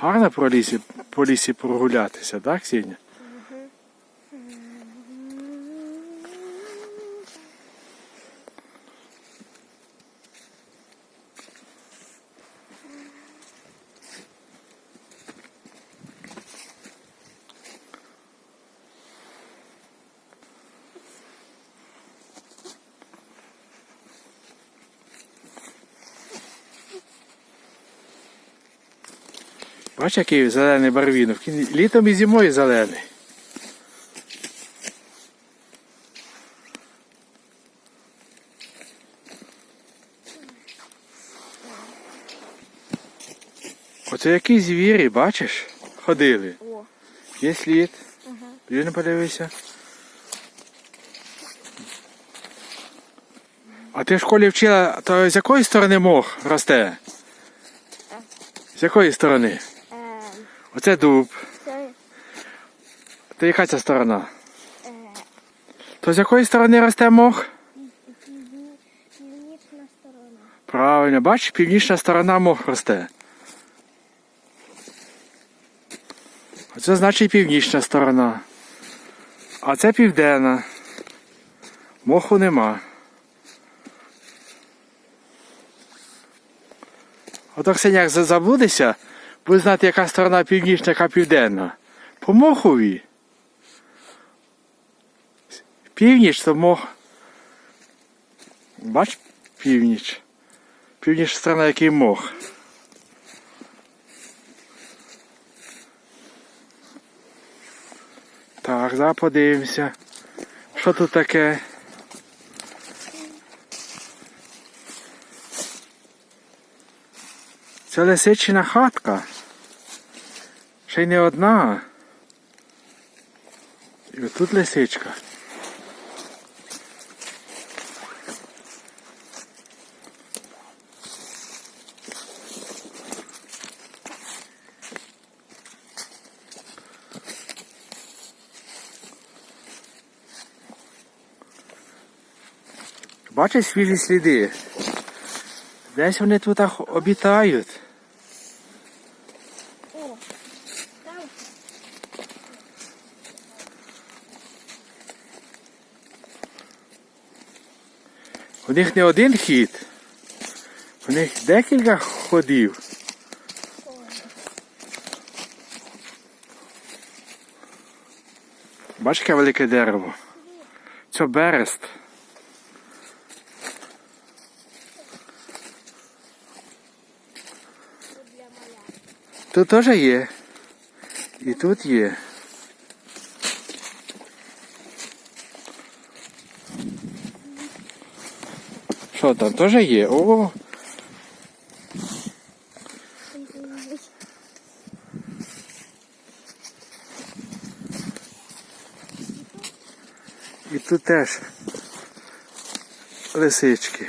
Гарно по лісі, по лісі прогулятися, так, Ксеня? Бач, який зелений барвінок. Літом і зимою зелений. Оце які звірі, бачиш? Ходили. О. Є слід. Ти не подивися. А ти в школі вчила, то з якої сторони мох росте? З якої сторони? Оце дуб. це То яка ця сторона? е, То з якої сторони росте мох? півні- північна сторона. Правильно, бачиш, північна сторона мох росте. Оце значить північна сторона. А це південна. Моху нема. Ото Ксеняк за- буде знати, яка сторона північна, яка південна. По мохові. Північ то мох. Бач північ. Північна сторона, який мох. Так, зараз подивимося. Що тут таке? Це лисичина хатка. Ще й не одна. І отут лисичка. Бачиш свіжі сліди? Десь вони тут обітають. О, там У них не один хід. У них декілька ходів. Бачиш, яке велике дерево? Це берест. Тут теж є. І тут є. Що там теж є? О, і тут теж лисички.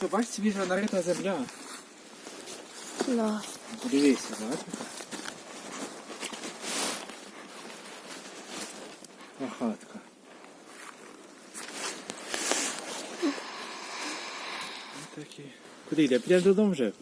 Ось бачиш, свіжа нарита земля. Да. Подивися, бачиш? А хатка. Ось такі. Куди йде? Підеш додому вже?